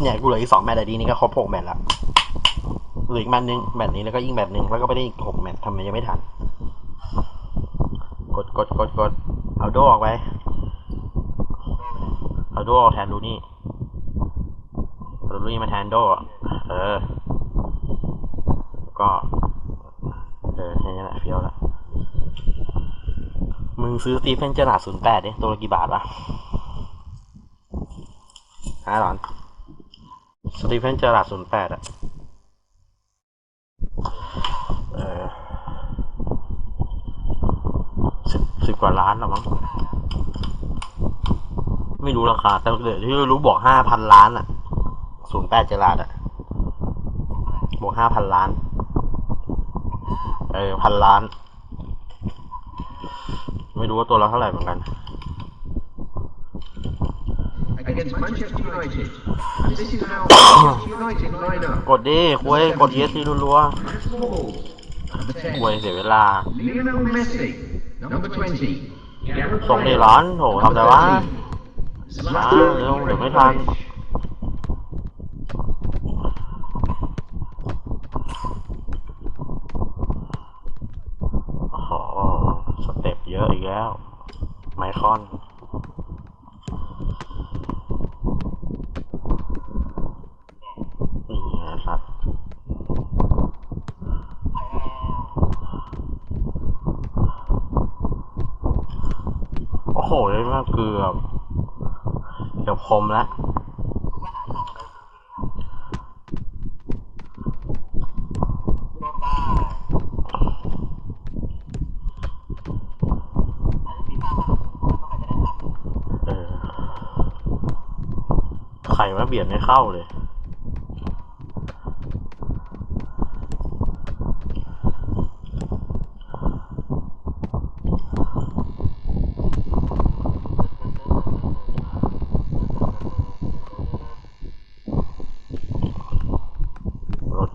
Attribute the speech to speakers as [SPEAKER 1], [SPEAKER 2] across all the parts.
[SPEAKER 1] เนี่ยกูเหลืออีกสองแมตช์แต่ดีนี้ก็ครบหกแมตช์ล้วเหลืออีกแมตช์หนึงแมตช์นี้แล้วก็ยิงแมตช์หนึ่งแล้วก็ไปได้อีกหกแมตช์ทำไมยังไม่ทันกดกดกดกดเอาโดออกไปเอาโดออกแทนลูนี่ลูนี่มาแทนโดอเออ ก็ เออแค่นี้แหละเฟี้ยวละมึงซื้อตีเฟนเจอร์นาศูนย์แปดดิตัวละกี่บาทวะฮะหรอน สตีเฟนเจอร์นาศูนย์แปดอะเออสิบสิบกว่าล้านหรอมั้ง ไม่รู้ราคา แต่เดี๋ยวที่รู้บอกห้าพันล้านอะศูนย์แปดเจอร์ราดอะบวกห้าพันล้าน เออพันล้าน ไม่รู้ว่าตัวละเท่าไหร่เหมือนกัน
[SPEAKER 2] against Manchester United. And this is how Manchester United line up.
[SPEAKER 1] กดดิคุยกด ESC รัว
[SPEAKER 2] Matt Hall, number
[SPEAKER 1] ๆคุย
[SPEAKER 2] 10.
[SPEAKER 1] เสียเวลา
[SPEAKER 2] Lionel Messi, number 20. Gareth
[SPEAKER 1] ส่งดิ
[SPEAKER 2] Bale,
[SPEAKER 1] ร้อนโหทำอะไรวะ
[SPEAKER 2] Zlatan
[SPEAKER 1] ช้าเร็วเดี๋ยวไม่ทัน
[SPEAKER 2] Ibrahimovic.
[SPEAKER 1] โอ้โหสเต็ปเยอะอีกแล้ว ไมคอนนี่ไงสัตว์โอ้โหเลยมากเกือบเกือบคมแล้วเออไข่ว่าเบียดไม่เข้าเลย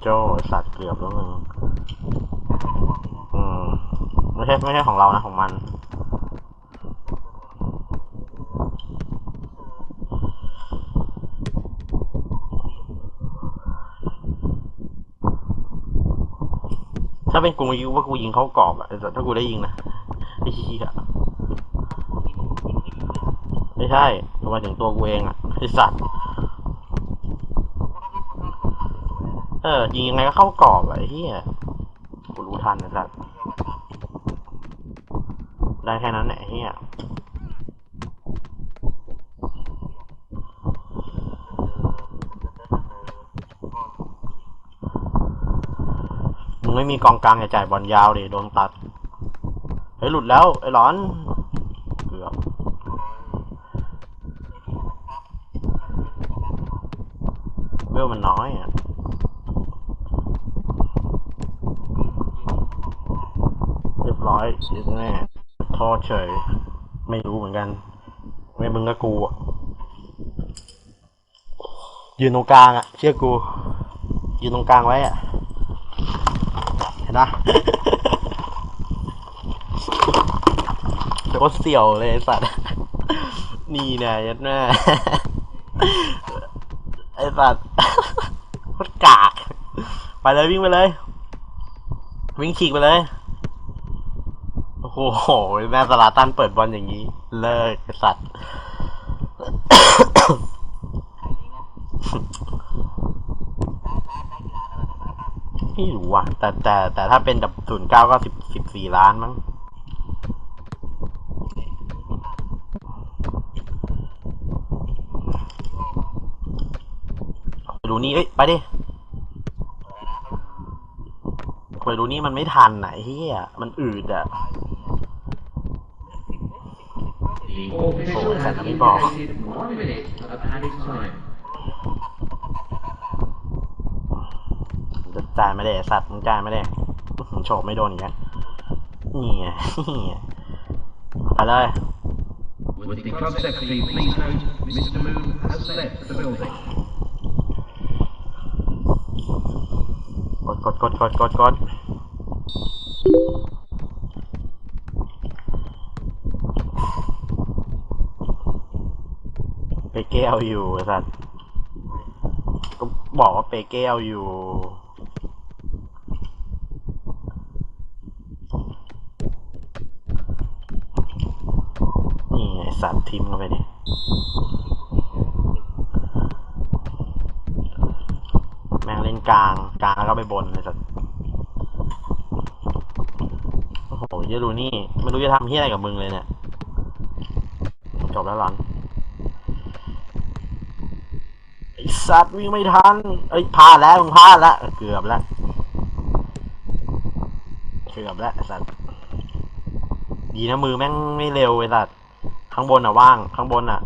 [SPEAKER 1] โจ้สัตว์เกือบแล้วมึงอืมไม่ใช่ไม่ใช่ของเรานะของมัน ถ้าเป็นกูยิงว่ากูยิงเขากรอบอะแต่ถ้ากูได้ยิงนะไอ้เหี้ยไม่ใช่มาถึงตัวกูเองอะไอ้สัตว์ เออยิงยังไงก็เข้ากรอบอะไอ้เหี้ยกูรู้ทันนะสัตว์ได้แค่นั้นแหละไอ้เหี้ยมึงไม่มีกองกลางอย่าจ่ายบอลยาวดิโดนตัดเฮ้ยหลุดแล้วไอ้ร้อนเกือบเวลมันน้อยอะ เร้อยเสียแน่โทษเฉย ไม่รู้เหมือนกัน ไม่มึงก็กูอะยืนตรงกลางอะเชื่อกู ยืนตรงกลางไว้อะเห็นปะโคตรเสี่ยวเลยสัตว์นี่นะยัดแม่ไอ้สัตว์โคตรกาก ไปเลยวิ่งไปเลย วิ่งฉีกไปเลย โอ้โหแม่สลาตันเปิดบอลอย่างนี้ เลิกสัตว์ไม่รู้ว่ะแต่แต่แต่ถ้าเป็นดับศูนย์เก้าก็สิบสิบสี่ล้านมั้งไปดูนี่เอ้ย ไปดิไปดูนี่มันไม่ทันไหนเฮียมันอืดอะ
[SPEAKER 2] The official
[SPEAKER 1] Oh,
[SPEAKER 2] has
[SPEAKER 1] that's a ball.
[SPEAKER 2] indicated one minute of added time.
[SPEAKER 1] จะจ่ายไม่ได้ไอ้สัตว์มึงจ่ายไม่ได้อื้อหือโฉบไม่โดนอีกแล้วนี่ไงนี่ไงไปเลย
[SPEAKER 2] Would the club secretary please note Mr. Moon has left the building.
[SPEAKER 1] กดกดกดกดกดกด ไปแก้วอยู่สัตว์ก็บอกว่าเปเก้เอาอยู่ นี่ไอสัตว์ทิมเข้าไปดิแม่งเล่นกลางกลางแล้วก็ไปบนเลยสัตว์โอ้โหเหี้ยดูนี่ ไม่รู้จะทำเฮียอะไรกับมึงเลยเนี่ย จบแล้วหลังไอ สัตว์วิ่งไม่ทันเอ้ยพลาดแล้วมึงพลาดแล้วเกือบแล้วเกือบแล้วอ้สัตว์ดีนะมือแม่งไม่เร็วไอ้สัตว์ข้างบนอะว่าง ข้างบนอะ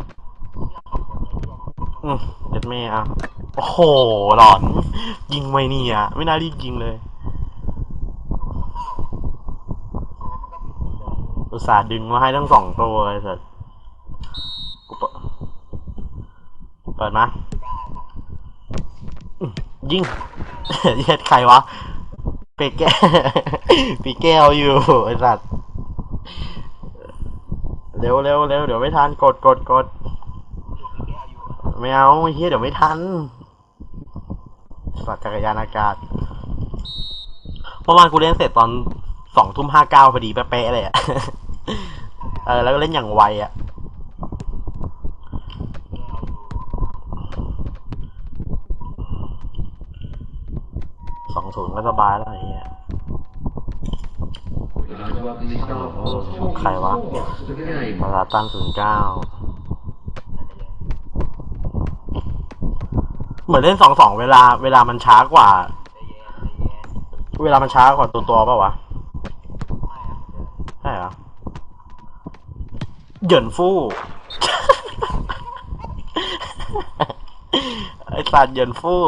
[SPEAKER 1] อืมเด็ดเม่อะโอ้โหหลอน ยิงไม่นี่อะไม่น่ารีบยิงเลยอุตส่าห์ดึงมาให้ทั้งสองตัวไอ้สัสเปิดมา ยิงเย็ดใครวะเปแก้ปีแก้วอยู่ไอ้สัสเร็วเร็วเร็วเดี๋ยวไม่ทันกดกดกดไม่เอาเฮียเดี๋ยวไม่ทันสัตว์จักรยานอากาศเมื่อวานกูเล่นเสร็จตอนสองทุ่มห้าเก้าพอดีเป๊ะๆเลยอะเออแล้วก็เล่นอย่างไวอะสอง ศูนย์ก็สบายแล้วไอ้เหี้ยใครวะมาลาตันศูนย์เก้าเหมือนเล่นสองสองเวลา เวลามันช้ากว่า เวลามันช้ากว่าตัวตัวเปล่าวะใช่เหรอเหยินฟู่ไอ้สัตว์เหยินฟู่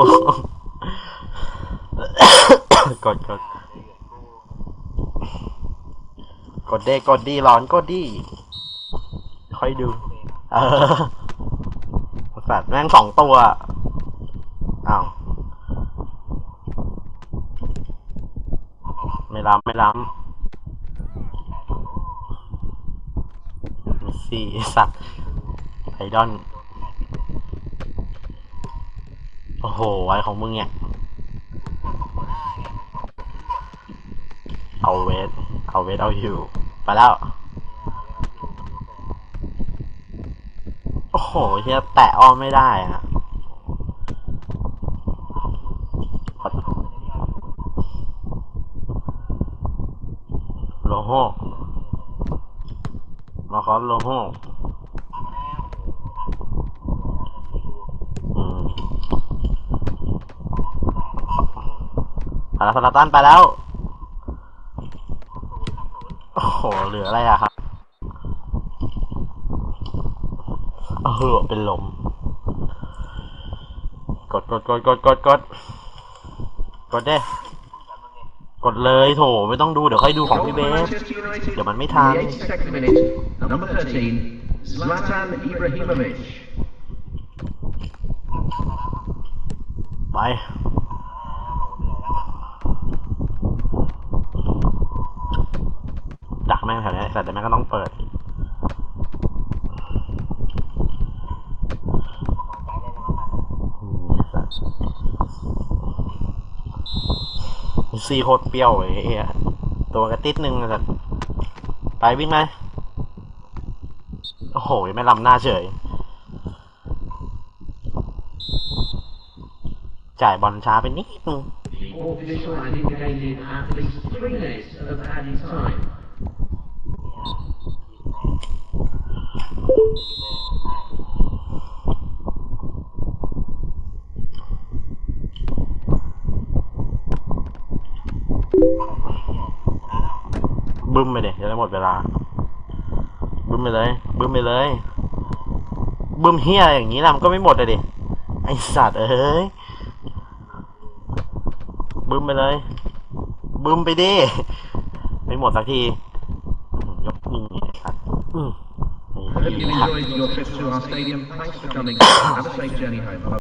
[SPEAKER 1] กดกดกดเด้กดดีร้อนกดดีค่อยดู เออสัตว์แม่งสองตัวอ้าวไม่ล้ำไม่ล้ำมิสซี่สัตว์ไอดอน โอ้โหไอของมึงเนี่ย เอาเวท เอาเวท เอาอยู่ ไปแล้ว โอ้โหเฮียแตะอ้อมไม่ได้อะโลโฮมาคอนโลโฮอืมอาราสนาตันไปแล้ว โอ้โหเหลืออะไรอะครับเออเป็นลม กดกดกดกดกดกดกดเด้กดเลยโถไม่ต้องดูเดี๋ยวค่อยดูของพี่เบส
[SPEAKER 2] Manchester United
[SPEAKER 1] เดี๋ยวมันไม่
[SPEAKER 2] in
[SPEAKER 1] ทัน
[SPEAKER 2] the 82nd minute, number 13, Zlatan Ibrahimovic.
[SPEAKER 1] ไป ดั กแม่งแถวนี้แต่เดี๋ยวแม่ก็ต้องเปิดสัสซีโคตรเปรี้ยวเลยไอ้ตัวกระติดนึงสัสไปวิ่งไหมโอ้โหไม่ลำหน้าเฉย จ่ายบอลช้าไปนิดนึง
[SPEAKER 2] The official had indicated at least three minutes of added time.
[SPEAKER 1] บึ้มไปเดี๋ยจะได้หมดเวลา บึ้มไปเลย บึ้มไปเลย บึ้มเฮียอย่างนี้นะมันก็ไม่หมดเลยดิไอสัตว์เอ้ยบึ้มไปเลย บึ้มไปดิไม่หมดสักทียกนี่ไอสัตว์อืมไอ้
[SPEAKER 2] Hope you enjoyed your trip to our stadium. Thanks for coming. Have a safe journey home.